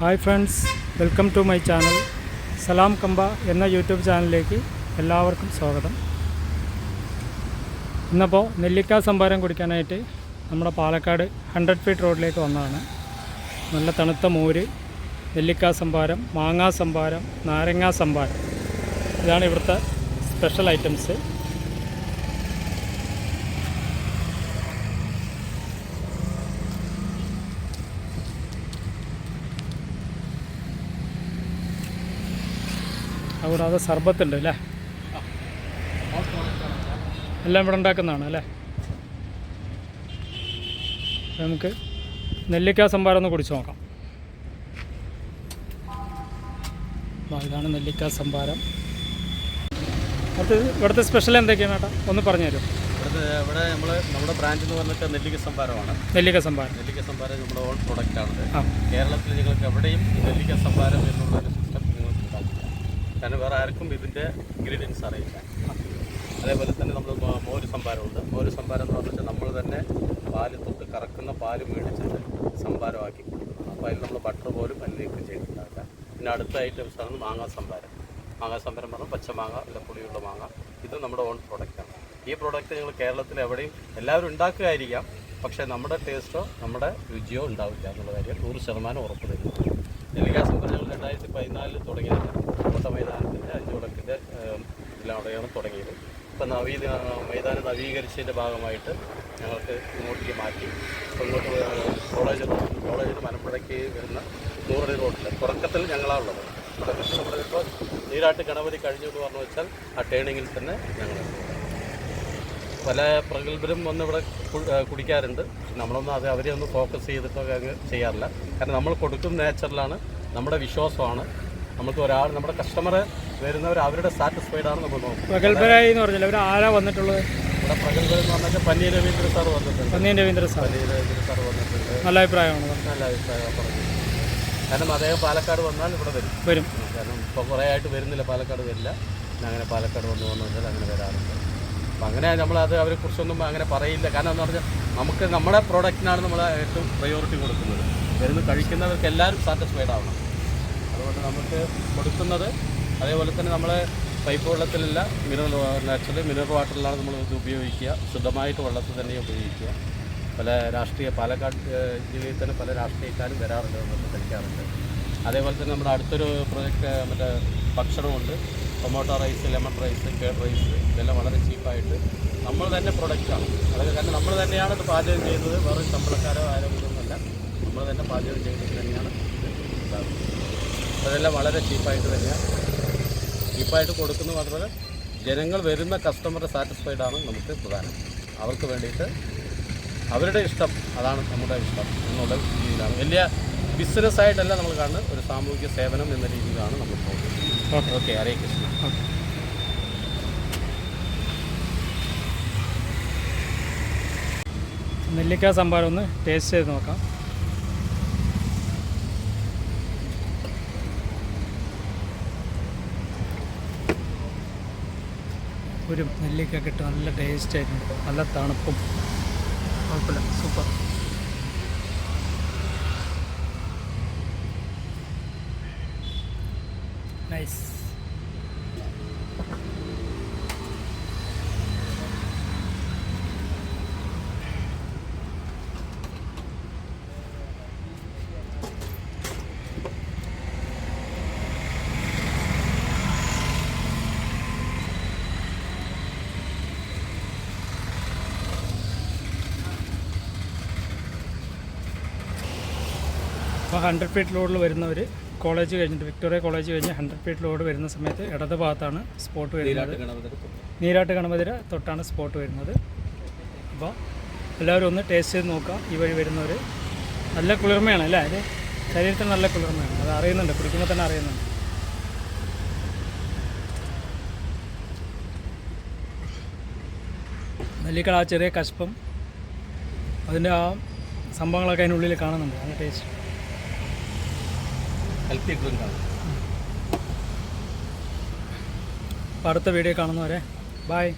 Hi friends welcome to my channel Salam Kampa എന്ന YouTube ചാനലിലേക്ക് എല്ലാവർക്കും സ്വാഗതം. ഇന്നപ്പോൾ നെല്ലിക്ക സംഭാരം കുടിക്കാനായിട്ട് നമ്മുടെ പാലക്കാട് ഹൺഡ്രഡ് ഫീറ്റ് റോഡിലേക്ക് വന്നതാണ്. നല്ല തണുത്ത മോര് നെല്ലിക്ക സംഭാരം മാങ്ങാ സംഭാരം നാരങ്ങാ സംഭാരം. ഇതാണ് ഇവിടുത്തെ സ്പെഷ്യൽ ഐറ്റംസ് അതുകൂടാതെ സർബത്തുണ്ട് അല്ലേ? എല്ലാം ഇവിടെ ഉണ്ടാക്കുന്നതാണ് അല്ലേ? നമുക്ക് നെല്ലിക്ക സംഭാരം ഒന്ന് കുടിച്ചു നോക്കാം. ഇതാണ് നെല്ലിക്ക സംഭാരം. അത് ഇവിടുത്തെ സ്പെഷ്യൽ എന്തൊക്കെയാണ് ഏട്ടാ ഒന്ന് പറഞ്ഞു തരും ഇവിടുത്തെ ഇവിടെ നമ്മൾ നമ്മുടെ ബ്രാൻഡ് എന്ന് പറഞ്ഞിട്ട് നെല്ലിക്ക സംഭാരമാണ്. നെല്ലിക്ക സംഭാരം. നെല്ലിക്ക സംഭാരം നമ്മുടെ ഓൺ പ്രൊഡക്റ്റ് ആണ് കേരളത്തിൽ നിങ്ങൾക്ക് എവിടെയും നെല്ലിക്ക സംഭാരം എന്നുള്ള ഒരു സിസ്റ്റം നിങ്ങൾക്ക് ഉണ്ടാക്കില്ല കാരണം വേറെ ആർക്കും ഇതിന്റെ ഇൻഗ്രീഡിയൻസ് അറിയില്ല. അതേപോലെ തന്നെ നമ്മൾ മോര് സംഭാരമുണ്ട്. മോര് സംഭാരം എന്ന് പറഞ്ഞാൽ നമ്മൾ തന്നെ പാൽ തൊട്ട് കറക്കുന്ന പാൽ മേടിച്ചിട്ട് സംഭാരമാക്കി കൊടുക്കുന്നത് അപ്പോൾ അതിൽ നമ്മൾ ബട്ടർ പോലും അതിലേക്ക് ചെയ്തിട്ടുണ്ടാക്കുക പിന്നെ അടുത്ത ഐറ്റംസ് ആണ് മാങ്ങാ സംഭാരം. മാങ്ങാ സംഭാരം പറഞ്ഞാൽ പച്ചമാങ്ങ അല്ല പുളിയുള്ള മാങ്ങ. ഇത് നമ്മുടെ ഓൺ പ്രോഡക്റ്റാണ് ഈ പ്രോഡക്റ്റ് നിങ്ങൾ കേരളത്തിൽ എവിടെയും എല്ലാവരും ഉണ്ടാക്കുകയായിരിക്കാം. പക്ഷേ നമ്മുടെ ടേസ്റ്റോ നമ്മുടെ രുചിയോ ഉണ്ടാവില്ല എന്നുള്ള കാര്യം നൂറ് ശതമാനം ഉറപ്പ് തരുന്നു നെല്ലിക്കാ സംഭരം ഞങ്ങൾ രണ്ടായിരത്തി പതിനാലിൽ തുടങ്ങിയതാണ് എല്ലാം അവിടെയാണ് തുടങ്ങിയത്. ഇപ്പം നവീ മൈതാനം നവീകരിച്ചതിന്റെ ഭാഗമായിട്ട് ഞങ്ങൾക്ക് ഇങ്ങോട്ടേക്ക് മാറ്റി ഇങ്ങോട്ട് കോളേജ് കോളേജിൽ മലമ്പുഴയ്ക്ക് വരുന്ന നൂറടി റോഡിൽ തുടക്കത്തിൽ ഞങ്ങളാണുള്ളത് തുടക്കത്തിൽ നമ്മളിപ്പോൾ നീരാട്ട് ഗണപതി കഴിഞ്ഞു എന്ന് പറഞ്ഞു വെച്ചാൽ ആ ടേണിങ്ങിൽ തന്നെ ഞങ്ങൾ പല പ്രഗത്ഭരും വന്ന് ഇവിടെ കുടിക്കാറുണ്ട്. നമ്മളൊന്നും അത് അവരെ ഒന്ന് ഫോക്കസ് ചെയ്തിട്ടൊക്കെ അങ്ങ് ചെയ്യാറില്ല. കാരണം നമ്മൾ കൊടുക്കുന്ന നേച്ചറിലാണ് നമ്മുടെ വിശ്വാസമാണ്. നമുക്ക് ഒരാൾ നമ്മുടെ കസ്റ്റമർ വരുന്നവർ അവരുടെ സാറ്റിസ്ഫൈഡ് ആണ് നമ്മൾ നോക്കുന്നത് പ്രഗത്ഭരായി എന്ന് പറഞ്ഞില്ല അവർ ആരാ വന്നിട്ടുള്ളത്? ഇവിടെ പ്രഗത്ഭർ എന്ന് പറഞ്ഞാൽ പന്നി രവീന്ദ്ര സാർ വന്നിട്ടുണ്ട്. പന്നി രവീന്ദ്ര സാർ പന്നി രവീന്ദ്ര സാർ വന്നിട്ടുണ്ട്. നല്ല അഭിപ്രായമാണ്. നല്ല അഭിപ്രായമാണ് പറഞ്ഞു കാരണം അദ്ദേഹം പാലക്കാട് വന്നാൽ ഇവിടെ വരും. വരും. കാരണം ഇപ്പോൾ കുറേ ആയിട്ട് വരുന്നില്ല പാലക്കാട് വരില്ല. പിന്നെ അങ്ങനെ പാലക്കാട് വന്നു വന്നു വന്നാൽ അങ്ങനെ വരാറുണ്ട്. അപ്പം അങ്ങനെ നമ്മളത് അവരെ കുറിച്ചൊന്നും അങ്ങനെ പറയില്ല. കാരണം എന്ന് പറഞ്ഞാൽ നമുക്ക് നമ്മുടെ പ്രോഡക്റ്റിനാണ് നമ്മൾ ഏറ്റവും പ്രയോറിറ്റി കൊടുക്കുന്നത്. വരുന്ന കഴിക്കുന്നവർക്ക് എല്ലാവരും സാറ്റിസ്ഫൈഡ് ആവണം. അതുകൊണ്ട് നമുക്ക് കൊടുക്കുന്നത് അതേപോലെ തന്നെ നമ്മൾ പൈപ്പ് വെള്ളത്തിലല്ല മിനറൽ നാച്ചുറൽ മിനറൽ വാട്ടറിലാണ് നമ്മൾ ഇത് ഉപയോഗിക്കുക. ശുദ്ധമായിട്ട് വെള്ളത്തിൽ തന്നെ ഉപയോഗിക്കുക. പല രാഷ്ട്രീയ പാലക്കാട് ജില്ലയിൽ തന്നെ പല രാഷ്ട്രീയക്കാരും വരാറുണ്ട് നമ്മൾ കഴിക്കാറുണ്ട് അതേപോലെ തന്നെ നമ്മുടെ അടുത്തൊരു പ്രൊജക്റ്റ് മറ്റേ ഭക്ഷണമുണ്ട്. Tomato rice lemon rice curd rice ഇതെല്ലാം വളരെ ചീപ്പായിട്ട് നമ്മൾ തന്നെ പ്രൊഡക്റ്റാണ് അതൊക്കെ കാരണം നമ്മൾ തന്നെയാണ് ഇത് പാചകം ചെയ്യുന്നത്. വേറെ ശമ്പളക്കാരോ ആരോ ഇതൊന്നുമല്ല നമ്മൾ തന്നെ പാചകം ചെയ്യുന്നത് തന്നെയാണ് ഉണ്ടാകുന്നത് അതെല്ലാം വളരെ ചീപ്പായിട്ട് തന്നെയാണ് ചീപ്പായിട്ട് കൊടുക്കുന്നത് മാത്രമല്ല ജനങ്ങൾ വരുന്ന കസ്റ്റമർ സാറ്റിസ്ഫൈഡ് ആണ് നമുക്ക് പ്രധാനം. അവർക്ക് വേണ്ടിയിട്ട് അവരുടെ ഇഷ്ടം അതാണ് നമ്മുടെ ഇഷ്ടം എന്നുള്ള രീതിയിലാണ്. വലിയ ബിസിനസ്സായിട്ടല്ല നമ്മൾ കാണുന്നത് ഒരു സാമൂഹിക സേവനം എന്ന രീതിയിലാണ് നമ്മൾ പോകുന്നത്. ഓക്കെ. ഹരേ കൃഷ്ണ. നെല്ലിക്ക സംഭാരം ഒന്ന് ടേസ്റ്റ് ചെയ്ത് നോക്കാം. ഒരു നെല്ലിക്ക കിട്ടും. നല്ല ടേസ്റ്റ് ആയിട്ടുണ്ട് നല്ല തണുപ്പും. കുഴപ്പമില്ല. സൂപ്പർ നൈസ് അപ്പോൾ ഹൺഡ്രഡ് ഫീറ്റ് ലോഡിൽ വരുന്നവർ കോളേജ് കഴിഞ്ഞിട്ട് വിക്ടോറിയ കോളേജ് കഴിഞ്ഞ് ഹൺഡ്രഡ് ഫീറ്റ് ലോഡ് വരുന്ന സമയത്ത് ഇടത് ഭാഗത്താണ് സ്പോട്ട് വരുന്നത്. നീരാട്ട് ഗണപതിര തൊട്ടാണ് സ്പോട്ട് വരുന്നത്. അപ്പോൾ എല്ലാവരും ഒന്ന് ടേസ്റ്റ് ചെയ്ത് നോക്കുക. ഈ വഴി വരുന്നവർ നല്ല കുളിർമയാണ് അല്ലേ? അത് ശരീരത്തിന് നല്ല കുളിർമയാണ്. അത് അറിയുന്നുണ്ട്. കുടിക്കുമ്പോൾ തന്നെ അറിയുന്നുണ്ട്. നെല്ലിക്കട ആ ചെറിയ കഷ്പം അതിന്റെ ആ സംഭവങ്ങളൊക്കെ അതിനുള്ളിൽ കാണുന്നുണ്ട്. അതിന്റെ ടേസ്റ്റ് ഹെൽത്തി ഡ്രിങ്ക് ആണ്. അപ്പോൾ അടുത്ത വീഡിയോ കാണുന്നവരെ ബായ്